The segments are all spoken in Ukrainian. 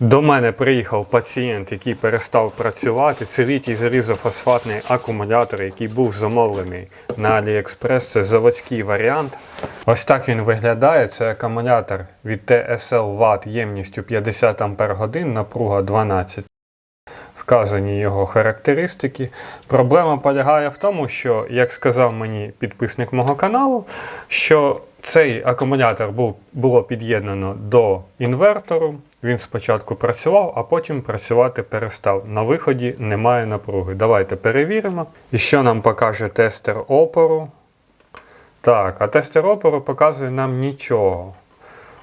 До мене приїхав пацієнт, який перестав працювати. Це літій залізофосфатний акумулятор, який був замовлений на AliExpress. Це заводський варіант. Ось так він виглядає. Це акумулятор від TSL Watt ємністю 50 Ах, напруга 12 вказані його характеристики. Проблема полягає в тому, що, як сказав мені підписник мого каналу, що цей акумулятор був, було під'єднано до інвертору. Він спочатку працював, а потім працювати перестав. На виході немає напруги. Давайте перевіримо. І що нам покаже тестер опору? Так, а тестер опору показує нам нічого.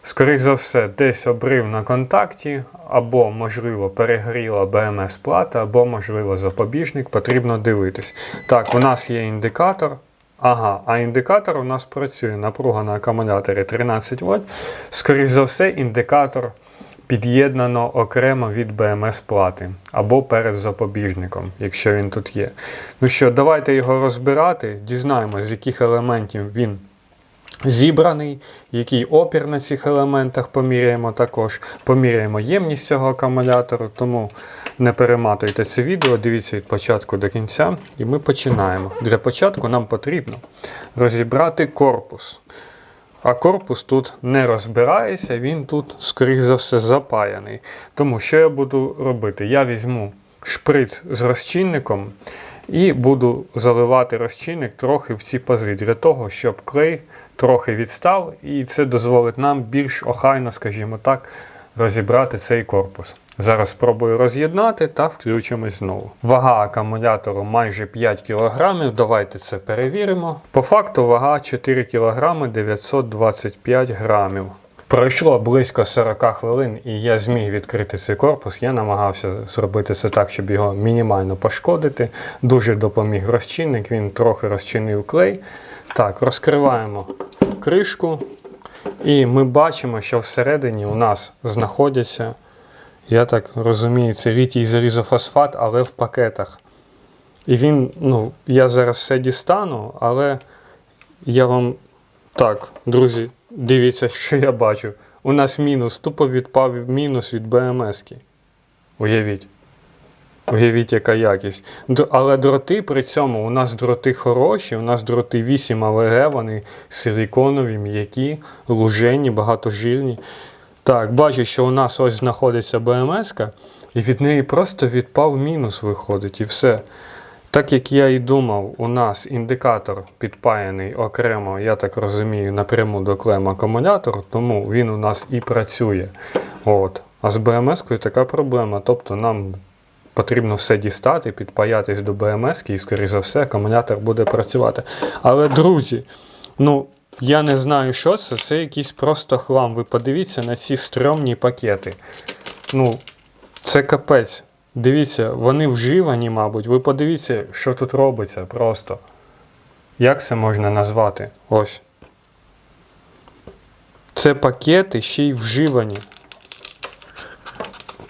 Скоріше за все, десь обрив на контакті, або, можливо, перегріла БМС плата, або, можливо, запобіжник, потрібно дивитись. Так, у нас є індикатор. Ага, а індикатор у нас працює. Напруга на акумуляторі 13 вольт. Скоріше за все, індикатор під'єднано окремо від БМС плати або перед запобіжником, якщо він тут є. Ну що, давайте його розбирати, дізнаємося, з яких елементів він зібраний, який опір на цих елементах поміряємо також. Поміряємо ємність цього акумулятору, тому не перематуйте це відео, дивіться від початку до кінця. І ми починаємо. Для початку нам потрібно розібрати корпус. А корпус тут не розбирається, він тут, скоріш за все, запаяний. Тому що я буду робити? Я візьму шприц з розчинником і буду заливати розчинник трохи в ці пази, для того, щоб клей трохи відстав, і це дозволить нам більш охайно, скажімо так, розібрати цей корпус. Зараз спробую роз'єднати та включимось знову. Вага акумулятору майже 5 кг. Давайте це перевіримо. По факту вага 4 кг 925 грамів. Пройшло близько 40 хвилин, і я зміг відкрити цей корпус. Я намагався зробити це так, щоб його мінімально пошкодити. Дуже допоміг розчинник, він трохи розчинив клей. Так, розкриваємо кришку, і ми бачимо, що всередині у нас знаходяться, я так розумію, це літій залізофосфат, але в пакетах. І він, ну, я зараз все дістану, але я вам так, друзі, дивіться, що я бачу. У нас мінус, тупо відпав мінус від БМС-ки. Уявіть. Уявіть, яка якість. Але дроти при цьому у нас дроти хороші, у нас дроти 8 АВГ, вони силіконові, м'які, лужені, багатожильні. Так, бачу, що у нас ось знаходиться БМС, і від неї просто відпав мінус виходить, і все. Так як я і думав, у нас індикатор підпаяний окремо, я так розумію, напряму до клем акумулятору, тому він у нас і працює. От. А з БМС-кою така проблема. Тобто нам потрібно все дістати, підпаятись до БМС, і, скоріш за все, акумулятор буде працювати. Але, друзі, ну. Я не знаю, що це, це якийсь просто хлам. Ви подивіться на ці стрьомні пакети. Ну, це капець. Дивіться, вони вживані, мабуть. Ви подивіться, що тут робиться просто. Як це можна назвати? Ось. Це пакети ще й вживані.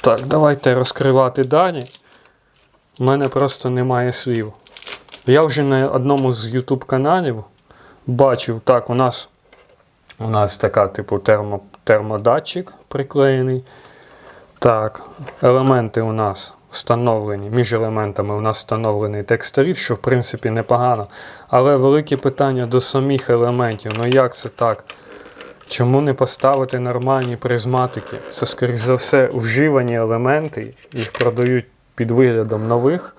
Так, давайте розкривати далі. У мене просто немає слів. Я вже на одному з YouTube каналів бачив, так, у нас, у нас така, типу, термо, термодатчик приклеєний. Так, елементи у нас встановлені, між елементами у нас встановлений текстоліт, що в принципі непогано. Але велике питання до самих елементів. Ну як це так? Чому не поставити нормальні призматики? Це, скоріш за все, вживані елементи, їх продають під виглядом нових.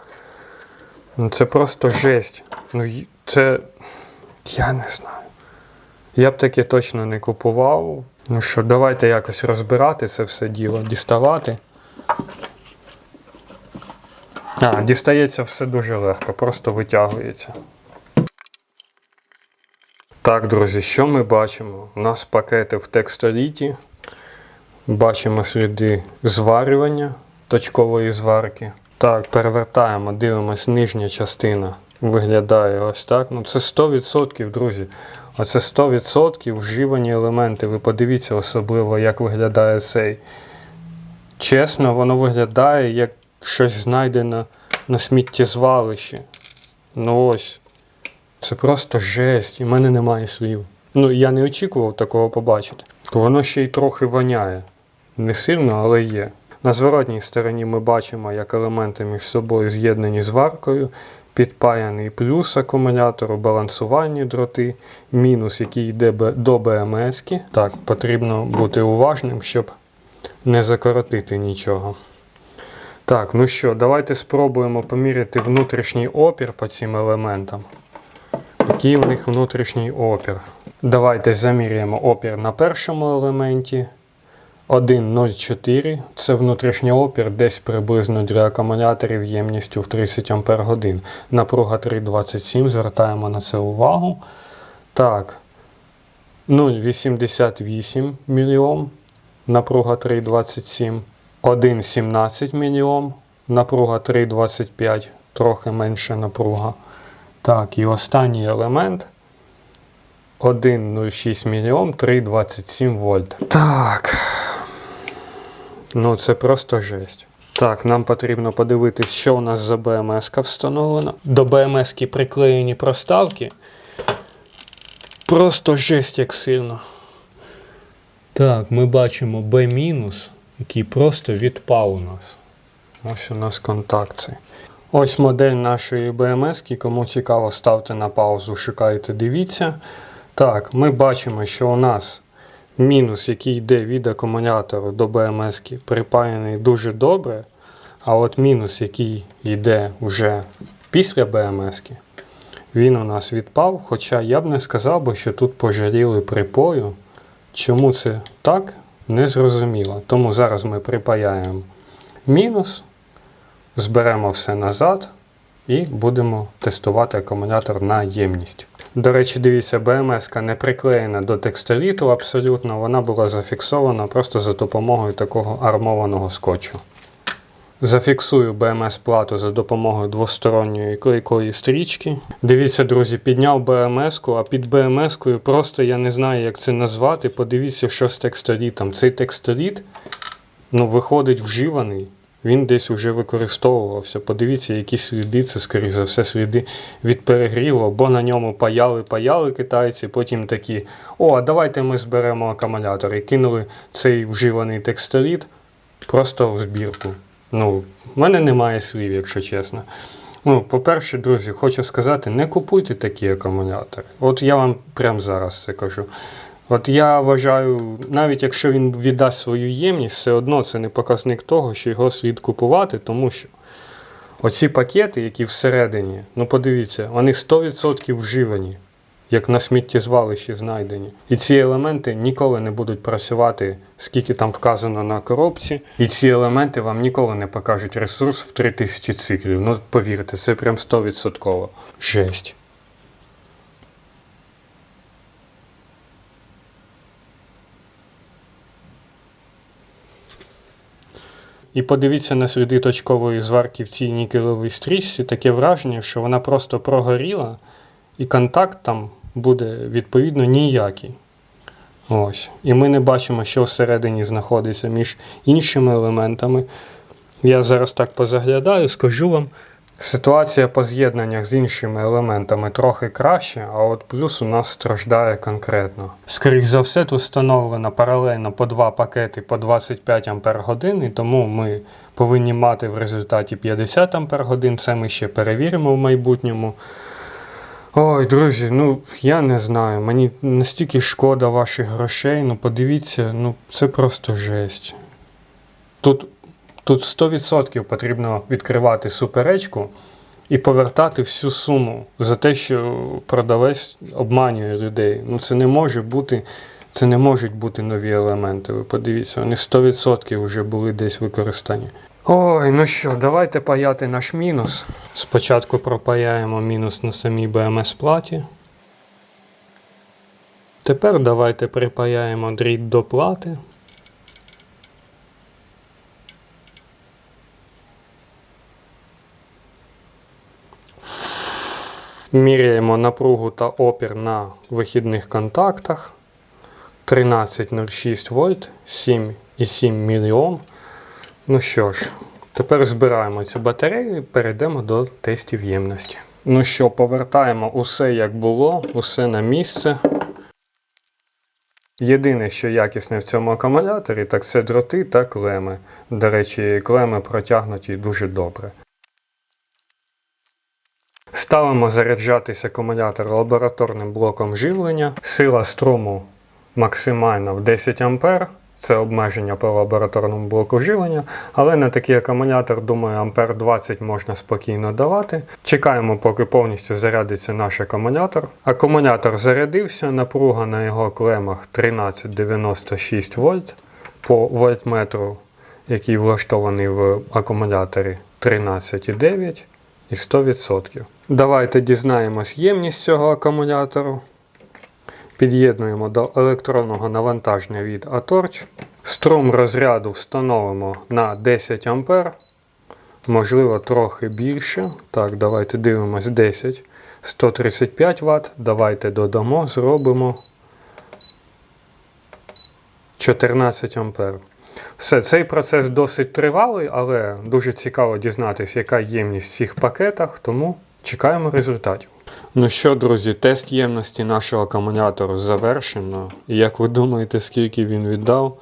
Ну це просто жесть. Ну це. Я не знаю. Я б таке точно не купував. Ну що, давайте якось розбирати це все діло, діставати. А, дістається все дуже легко, просто витягується. Так, друзі, що ми бачимо? У нас пакети в текстоліті. Бачимо сліди зварювання точкової зварки. Так, перевертаємо, дивимось, нижня частина виглядає ось так. Ну, це 100%, друзі. Оце 100% вживані елементи. Ви подивіться особливо, як виглядає цей. Чесно, воно виглядає як щось знайдено на сміттєзвалищі. Ну ось. Це просто жесть, і в мене немає слів. Ну, я не очікував такого побачити. Воно ще й трохи воняє. Не сильно, але є. На зворотній стороні ми бачимо, як елементи між собою з'єднані зваркою, підпаяний плюс акумулятору, балансувальні дроти, мінус, який йде до БМС. Так, потрібно бути уважним, щоб не закоротити нічого. Так, ну що, давайте спробуємо поміряти внутрішній опір по цим елементам. Який в них внутрішній опір? Давайте заміряємо опір на першому елементі. 1,04 це внутрішній опір десь приблизно для акумуляторів ємністю в 30 Ах. Напруга 3,27, звертаємо на це увагу. Так, 0,88 мільйом, напруга 3,27. 1,17 мільйом, напруга 3,25, трохи менша напруга. Так, і останній елемент 1,06 мільйом, 3,27 вольт. Так. Ну, це просто жесть. Так, нам потрібно подивитись, що у нас за БМС встановлена. До БМС приклеєні проставки. Просто жесть як сильно. Так, ми бачимо B-, який просто відпав у нас. Ось у нас контакт. цей. Ось модель нашої БМС. Кому цікаво, ставте на паузу, шукайте, дивіться. Так, ми бачимо, що у нас мінус, який йде від акумулятору до БМС, припаяний дуже добре. А от мінус, який йде вже після БМС, він у нас відпав. Хоча я б не сказав би, що тут пожаліли припою. Чому це так, не зрозуміло. Тому зараз ми припаяємо мінус, зберемо все назад і будемо тестувати акумулятор на ємність. До речі, дивіться, БМС не приклеєна до текстоліту абсолютно, вона була зафіксована просто за допомогою такого армованого скотчу. Зафіксую БМС-плату за допомогою двосторонньої клейкої стрічки. Дивіться, друзі, підняв БМС-ку, а під БМС-кою просто я не знаю, як це назвати. Подивіться, що з текстолітом. Цей текстоліт ну, виходить вживаний. Він десь уже використовувався. Подивіться, які сліди, це, скоріш за все, сліди від перегріву, бо на ньому паяли-паяли китайці, потім такі: о, давайте ми зберемо акумулятор. І кинули цей вживаний текстоліт просто в збірку. Ну, в мене немає слів, якщо чесно. Ну, по-перше, друзі, хочу сказати, не купуйте такі акумулятори. От я вам прямо зараз це кажу. От я вважаю, навіть якщо він віддасть свою ємність, все одно це не показник того, що його слід купувати, тому що оці пакети, які всередині, ну подивіться, вони 100% вживані, як на сміттєзвалищі знайдені. І ці елементи ніколи не будуть працювати, скільки там вказано на коробці. І ці елементи вам ніколи не покажуть ресурс в 3000 циклів. Ну повірте, це прям 100%. Жесть. І подивіться на сліди точкової зварки в цій нікеловій стрічці, таке враження, що вона просто прогоріла, і контакт там буде відповідно ніякий. Ось. І ми не бачимо, що всередині знаходиться між іншими елементами. Я зараз так позаглядаю, скажу вам. Ситуація по з'єднаннях з іншими елементами трохи краще, а от плюс у нас страждає конкретно. Скоріше за все, тут встановлено паралельно по два пакети по 25 Ах, і тому ми повинні мати в результаті 50 Ах. Це ми ще перевіримо в майбутньому. Ой, друзі, ну я не знаю. Мені настільки шкода ваших грошей. Ну подивіться, ну це просто жесть. Тут, тут 100% потрібно відкривати суперечку і повертати всю суму за те, що продавець обманює людей. Ну це не може бути. Це не можуть бути нові елементи. Ви подивіться, вони 100% вже були десь використані. Ой, ну що, давайте паяти наш мінус. Спочатку пропаяємо мінус на самій БМС-платі. Тепер давайте припаяємо дріт до плати. Міряємо напругу та опір на вихідних контактах. 13,06 вольт, 7,7 мільйом. Ну що ж, тепер збираємо цю батарею і перейдемо до тестів ємності. Ну що, повертаємо усе як було, усе на місце. Єдине, що якісне в цьому акумуляторі, так це дроти та клеми. До речі, клеми протягнуті дуже добре. Ставимо заряджатись акумулятор лабораторним блоком живлення. Сила струму максимальна в 10 А. Це обмеження по лабораторному блоку живлення, але на такий акумулятор, думаю, ампер 20 можна спокійно давати. Чекаємо, поки повністю зарядиться наш акумулятор. Акумулятор зарядився, напруга на його клемах 1396 вольт по вольтметру, який влаштований в акумуляторі 13,9 і 100%. Давайте дізнаємось ємність цього акумулятору. Під'єднуємо до електронного навантаження від Atorch. Струм розряду встановимо на 10 А. Можливо, трохи більше. Так, давайте дивимось 10. 135 Вт. Давайте додамо, зробимо 14 А. Все, цей процес досить тривалий, але дуже цікаво дізнатися, яка ємність в цих пакетах, тому чекаємо результатів. Ну що, друзі, тест ємності нашого акумулятору завершено. Як ви думаєте, скільки він віддав?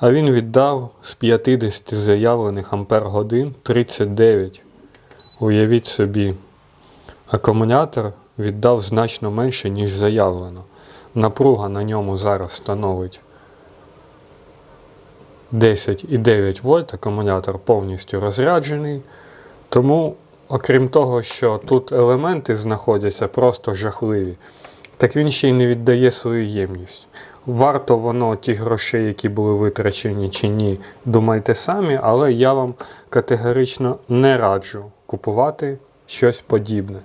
А він віддав з 50 заявлених ампер годин 39. Уявіть собі, акумулятор віддав значно менше, ніж заявлено. Напруга на ньому зараз становить 10,9 вольт, акумулятор повністю розряджений. Тому, окрім того, що тут елементи знаходяться просто жахливі, так він ще й не віддає свою ємність. Варто воно ті грошей, які були витрачені чи ні, думайте самі, але я вам категорично не раджу купувати щось подібне.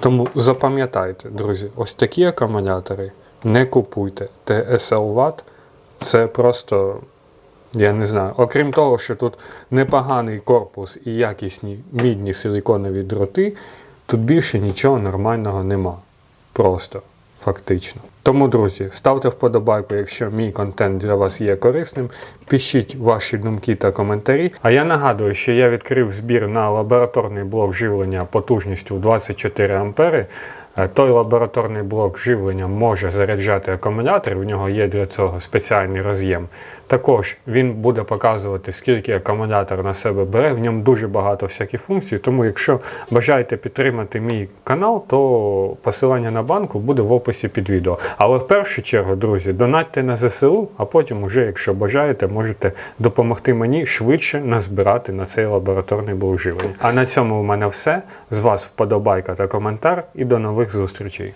Тому запам'ятайте, друзі, ось такі акумулятори не купуйте. TSL Watt це просто. Я не знаю. Окрім того, що тут непоганий корпус і якісні мідні силіконові дроти, тут більше нічого нормального нема. Просто фактично. Тому, друзі, ставте вподобайку, якщо мій контент для вас є корисним. Пишіть ваші думки та коментарі. А я нагадую, що я відкрив збір на лабораторний блок живлення потужністю в 24 ампери. Е, Той лабораторний блок живлення може заряджати акумулятор, в нього є для цього спеціальний роз'єм. Також він буде показувати, скільки акумулятор на себе бере. В ньому дуже багато всяких функцій. Тому, якщо бажаєте підтримати мій канал, то посилання на банку буде в описі під відео. Але в першу чергу, друзі, донатьте на ЗСУ, а потім, уже, якщо бажаєте, можете допомогти мені швидше назбирати на цей лабораторний блок. А на цьому у мене все. З вас вподобайка та коментар, і до нових зустрічей.